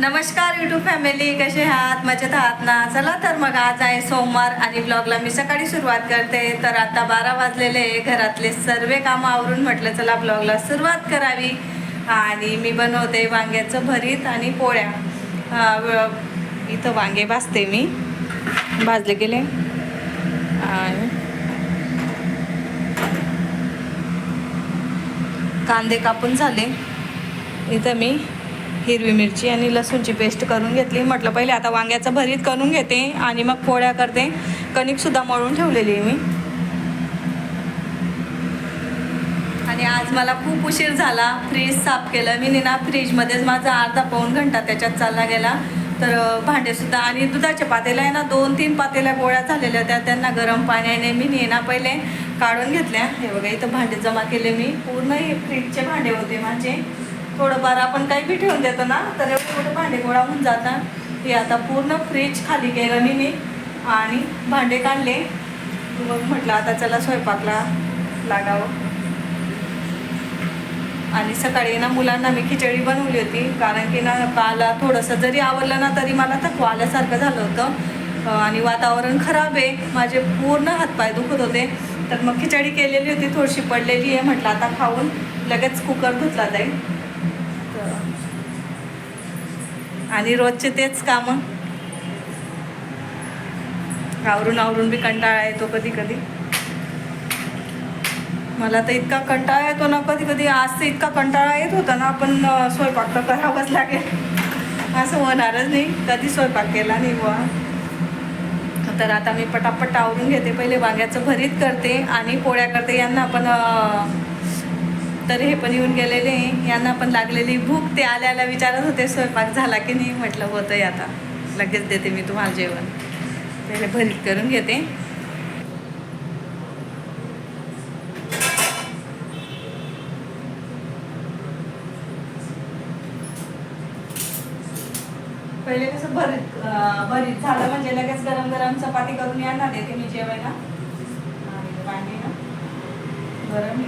नमस्कार YouTube family कसे आहात? मजेत आहात ना? चला तर मग आज आहे सोमवार आणि ब्लॉगला मी सकाळी सुरुवात करते. तर आता बारा वाजलेले घरातले सर्व कामं आवरून म्हटलं चला ब्लॉगला सुरुवात करावी. आणि मी बनवते वांग्याचं भरीत आणि पोळ्या. इथं वांगे भाजते मी. भाजले गेले. कांदे कापून झाले. इथं मी हिरवी मिरची आणि लसूणची पेस्ट करून घेतली. म्हटलं पहिले आता वांग्याचं भरीत करून घेते आणि मग पोळ्या करते. कणिकसुद्धा मळून ठेवलेली आहे मी. आणि आज मला खूप उशीर झाला. फ्रीज साफ केलं. मी ना फ्रीजमध्येच माझा अर्धा पाऊण घंटा त्याच्यात चालला गेला. तर भांडेसुद्धा आणि दुधाच्या पातेल्या आहे ना दोन तीन पातेल्या गोळ्या झालेल्या होत्या. त्यांना गरम पाण्याने मी ने ना पहिले काढून घेतल्या. हे बघा इथं भांडे जमा केले मी. पूर्ण हे फ्रीजचे भांडे होते माझे. थोडंफार आपण काही बी ठेवून देतो ना तर एवढे मोठे भांडे गोळा होऊन जातात. हे आता पूर्ण फ्रीज खाली केलं मी मी आणि भांडे काढले. मग म्हटलं आता चला स्वयंपाकला लागावं. आणि सकाळी ना मुलांना मी खिचडी बनवली होती कारण की ना काला थोडंसं जरी आवडलं ना तरी मला थकवा आल्यासारखं झालं होतं. आणि वातावरण खराब आहे. माझे पूर्ण हातपाय दुखत होते. तर मग खिचडी केलेली होती थोडीशी पडलेली आहे. म्हटलं आता खाऊन लगेच कुकर धुतला जाईल तर- आणि रोजचे तेच कामं. आवरून आवरून बी कंटाळा येतो कधी कधी. मला तर इतका कंटाळा येतो ना कधी कधी आज तर इतका कंटाळा येत होता ना आपण स्वयंपाक तर करावाच लागेल. असं होणारच नाही कधी स्वयंपाक केला नाही बुवा. तर आता मी पटापट आवरून घेते पहिले वांग्याचं भरीत करते आणि पोळ्या करते यांना पण तर हे पण येऊन गेलेले यांना पण लागलेली भूक ते आल्याला विचारत होते स्वयंपाक झाला की नाही? म्हटलं होतंय आता. लगेच देते मी तुम्हाला जेवण. पहिले भरीत करून घेते. पहिले कसं भरीत भरीत झालं म्हणजे लगेच गरम गरम चपाती करून यांना देते मी जेवायला. आणि वांगी ना गरम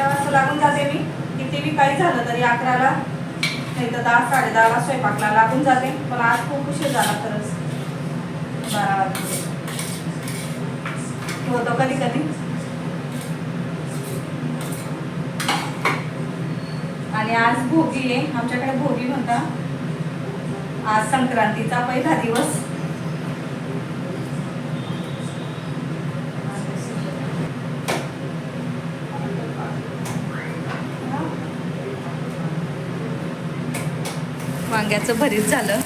अकरा वाजता लागून जाते मी किती बी काही झालं तरी अकराला नाही तर दहा साडे दहाला स्वयंपाकला लागून जाते. पण आज खूप उशीर झाला खरंच. बारा वाजता होतो कधी कधी. आणि आज भोगी आहे. आमच्याकडे भोगी म्हणता. आज संक्रांतीचा पहिला दिवस. वांग्याचं भरीत झालं.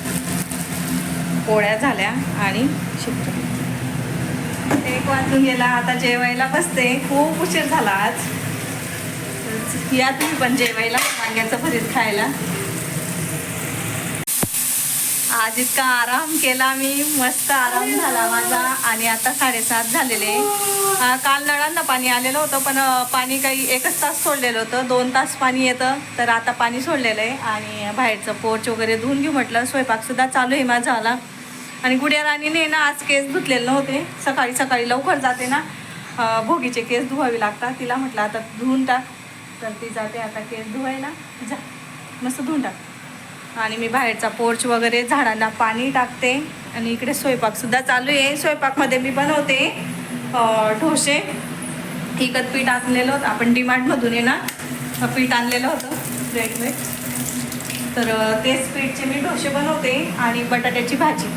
पोळ्या झाल्या आणि शिकतो एक वाजून गेला आता जेवायला बसते. खूप उशीर झाला आज. या तुम्ही पण जेवायला वांग्याचं भरीत खायला. आज इतका आराम केला मी मस्त आराम झाला माझा. आणि आता साडेसात झालेले. काल नळांना पाणी आलेलं होतं पण पाणी काही एकच तास सोडलेलं होतं. दोन तास पाणी येतं तर आता पाणी सोडलेलं आहे. आणि बाहेरचं पोर्च वगैरे धुवून घेऊ म्हटलं. स्वयंपाकसुद्धा चालू आहे माझा आला. आणि गुड्या राणीने ना आज केस धुतलेले नव्हते. सकाळी सकाळी लवकर जाते ना. भोगीचे केस धुवावे लागतात. तिला म्हटलं आता धुवून टाक. तर ती जाते आता केस धुवायला. जा. मस्त धुवून टाक. आणि मी बाहेरचा पोर्च वगैरे झाडांना पाणी टाकते. आणि इकडे स्वयंपाकसुद्धा चालू आहे. स्वयंपाकमध्ये मी बनवते ढोसे इकत पीठ आणलेलं होतं. आपण डिमार्टमधून आहे ना पीठ आणलेलं होतं. रेडीमेड तर तेच पीठचे मी ढोसे बनवते आणि बटाट्याची भाजी.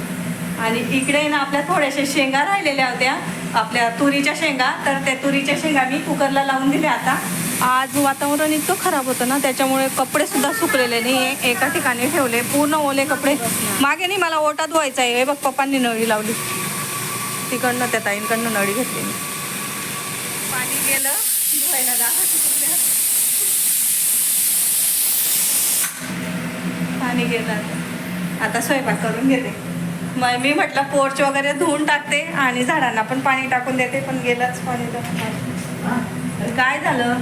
आणि इकडे ना आपल्या थोड्याशा शेंगा राहिलेल्या होत्या. आपल्या तुरीच्या शेंगा. तर त्या तुरीच्या शेंगा मी कुकरला लावून दिल्या आता. आज वातावरण इतकं खराब होतं ना त्याच्यामुळे कपडे सुद्धा सुकलेले नाही. एका ठिकाणी ठेवले पूर्ण ओले कपडे. मागे नाही मला ओटा धुवायचा आहे. बघ पप्पांनी नळी लावली. तिकडनं त्या ताईंकडनं नळी घेतली मी. पाणी गेलं धुवायला पाणी गेलं आता. स्वयंपाक करून घेते. मग मी म्हटलं पोर्च वगैरे धुवून टाकते आणि झाडांना पण पाणी टाकून देते पण गेलंच पाणी काय झालं?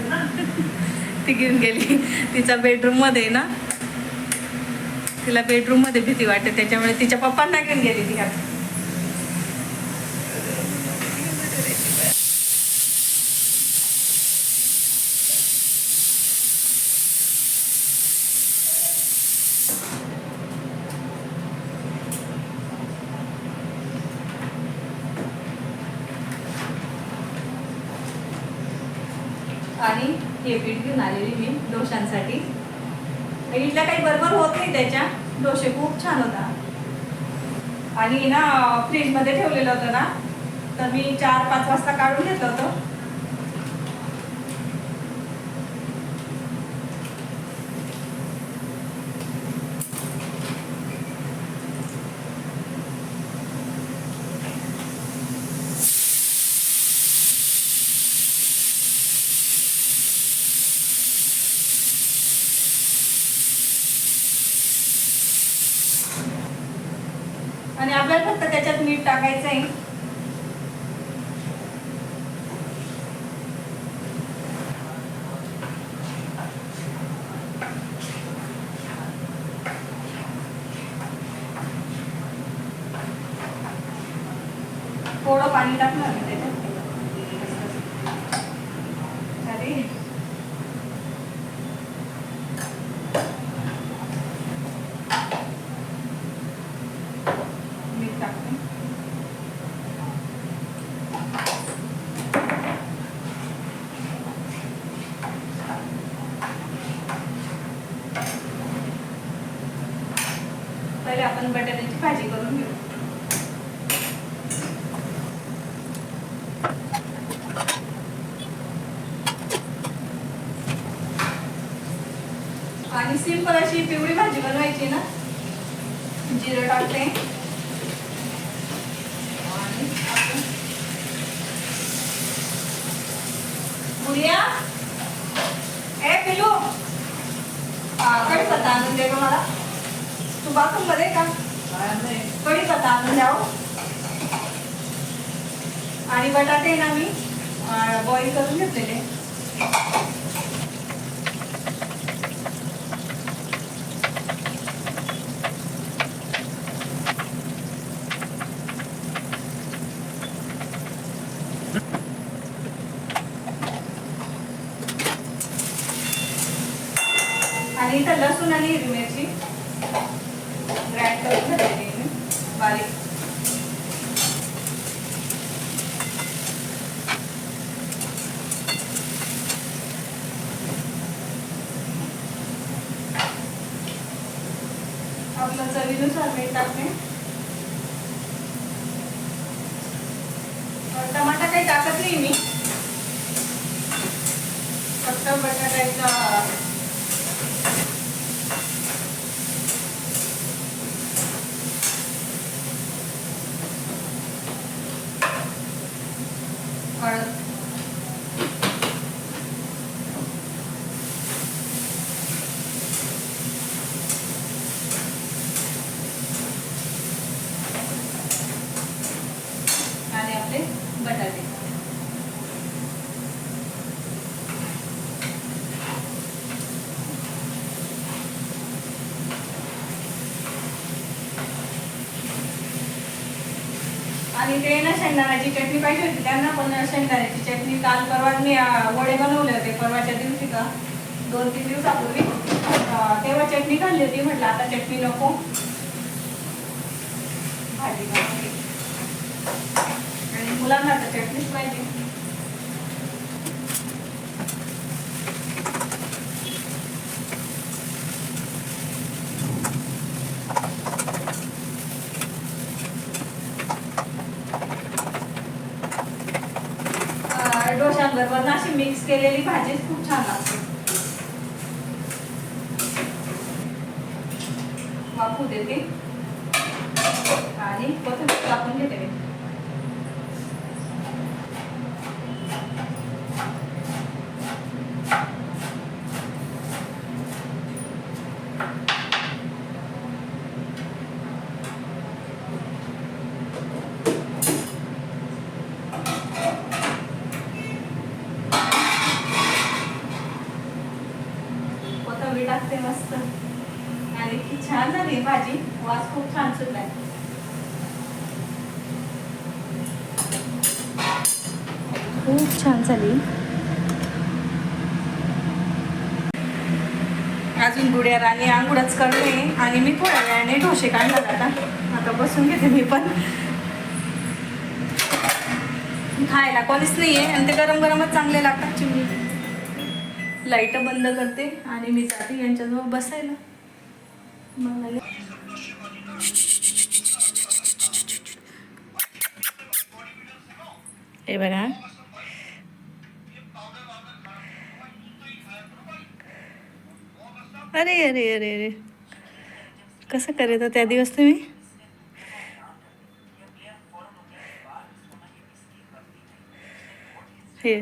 ती घेऊन गेली. तिच्या बेडरूममध्ये ना तिला बेडरूममध्ये भीती वाटते. त्याच्यामुळे तिच्या पप्पांना घेऊन गेली ती. आता आणि हे पीठ घेऊन आलेली मी मुलांसाठी इथला काही बरोबर होत नाही त्याच्या. डोसे खूप छान होता. आणि ना फ्रीजमध्ये ठेवलेलं होतं ना. तर मी चार पाच वाजता काढून घेतलं होतं. आणि आपल्याला फक्त त्याच्यात मीठ टाकायचं आहे थोडं पाणी टाकणार मी त्याच्यात अरे मीठ टाकते पहिले आपण बटाट्याची भाजी करून घेऊ. आणि सिंपल अशी पिवळी भाजी बनवायची ना जिरं टाकते. आणि आपण गुडिया ए पिलू पता आणून दे मला. तू बाथरूममध्ये का? कडी कढीपत्ता आणून द्याव हो. आणि बटाटे ना मी बॉईल करून घेतलेले. आणि इथं लसूण आणि हिरवी मिरची ग्राइंड करून घेतलेली आहे मी बारीक आपलं चवीनुसार मीठ टाकते. टमाटा काही टाकत नाही मी. फक्त बटाट्याचा हळद आणि आपले बटाटे आणि ते ना शेंगदाण्याची चटणी पाहिजे होती त्यांना पण शेंगदाण्याची चटणी काल परवा मी वडे बनवले होते परवाच्या दिवशी का दोन तीन दिवसापूर्वी. तेव्हा चटणी खाल्ली होती म्हटलं आता चटणी नको. भाजी आणि मुलांना तर चटणीच पाहिजे. अं, अशी मिक्स केलेली भाजी खूप छान लागते. वापू देते. आणि कोथिंबीर टाकून घेते मी कोथिंबीर टाकते मस्त आणि इतकी छान झाली भाजी वास खूप छान सुटलाय खूप छान झाली. अजून गुड्या राणी आंघोळच करते आणि मी थोड्या वेळाने ढोसे काढणार आता. आता बसून घेते मी पण. खायला कोणीच नाही आहे आणि ते गरम गरमच चांगले लागतात चिमणी. लाइट बंद करते आणि मी जाते यांच्याजवळ बसायला. मला लगे- हे बघा. अरे अरे अरे अरे. कसं करत त्या दिवस तुम्ही? हे.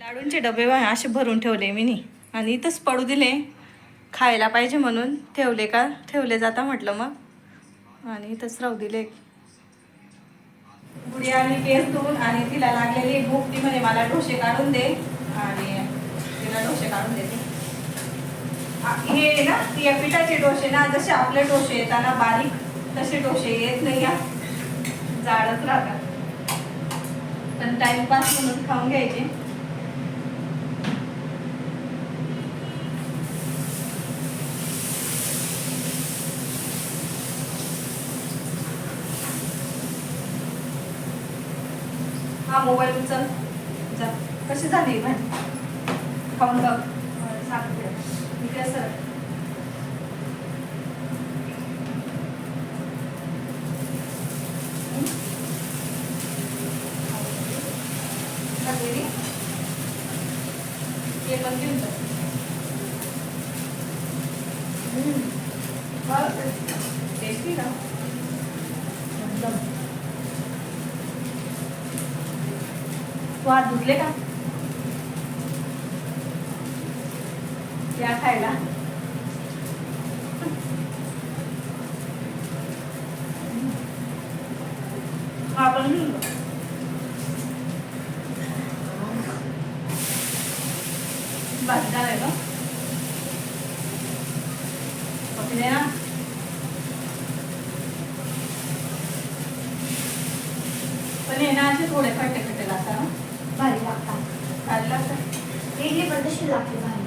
लाडूंचे डबे असे भरून ठेवले मी नी. आणि इथंच पडू दिले. खायला पाहिजे म्हणून. ठेवले का? ठेवले जाता म्हटलं मग. आणि इथंच राहू दिले. गुडी आम्ही केस धुवून आणि तिला लागलेली भूक ती म्हणे मला डोसे काढून दे. आणि तिला डोसे काढून देते. हे ना या पिठाचे डोसे ना जसे आपले डोसे येताना बारीक तसे डोसे येत नाही या. जाडच राहतात. पण टाइमपास म्हणून खाऊन घ्यायचे. हा मोबाईल उचल. जा. कशी झाली? भाजी खाऊन बघ. सांगते. ठीक आहे सर हे पण घेऊन जा टेस्टी ना एकदम तू हात धुतले का? या खायला. आपण पण घेऊन का? ना. पण हे ना असे थोडे खट्टे खट्टे लागतात ना भारी लागतात भारी लागतात इडली पण तशी लागते भारी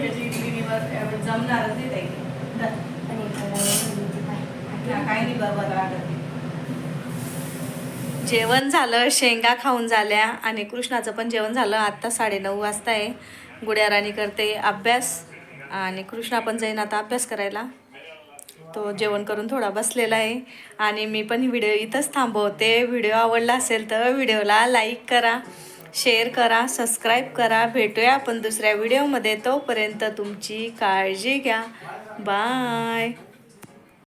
याची इडलीवर एवढं जमणारच नाही ताई. नाही बरोबर लागत जेवण झालं शेंगा खाऊन झाल्या आणि कृष्णाचं पण जेवण झालं. आत्ता साडेनऊ वाजता आहे. गुड्या राणी करते अभ्यास आणि कृष्णा पण जाईन आता अभ्यास करायला. तो जेवण करून थोडा बसलेला आहे आणि मी पण व्हिडिओ इथंच थांबवते. व्हिडिओ आवडला असेल तर व्हिडिओला लाईक करा. शेअर करा सबस्क्राईब करा. भेटूया आपण दुसऱ्या व्हिडिओमध्ये तोपर्यंत तुमची काळजी घ्या. बाय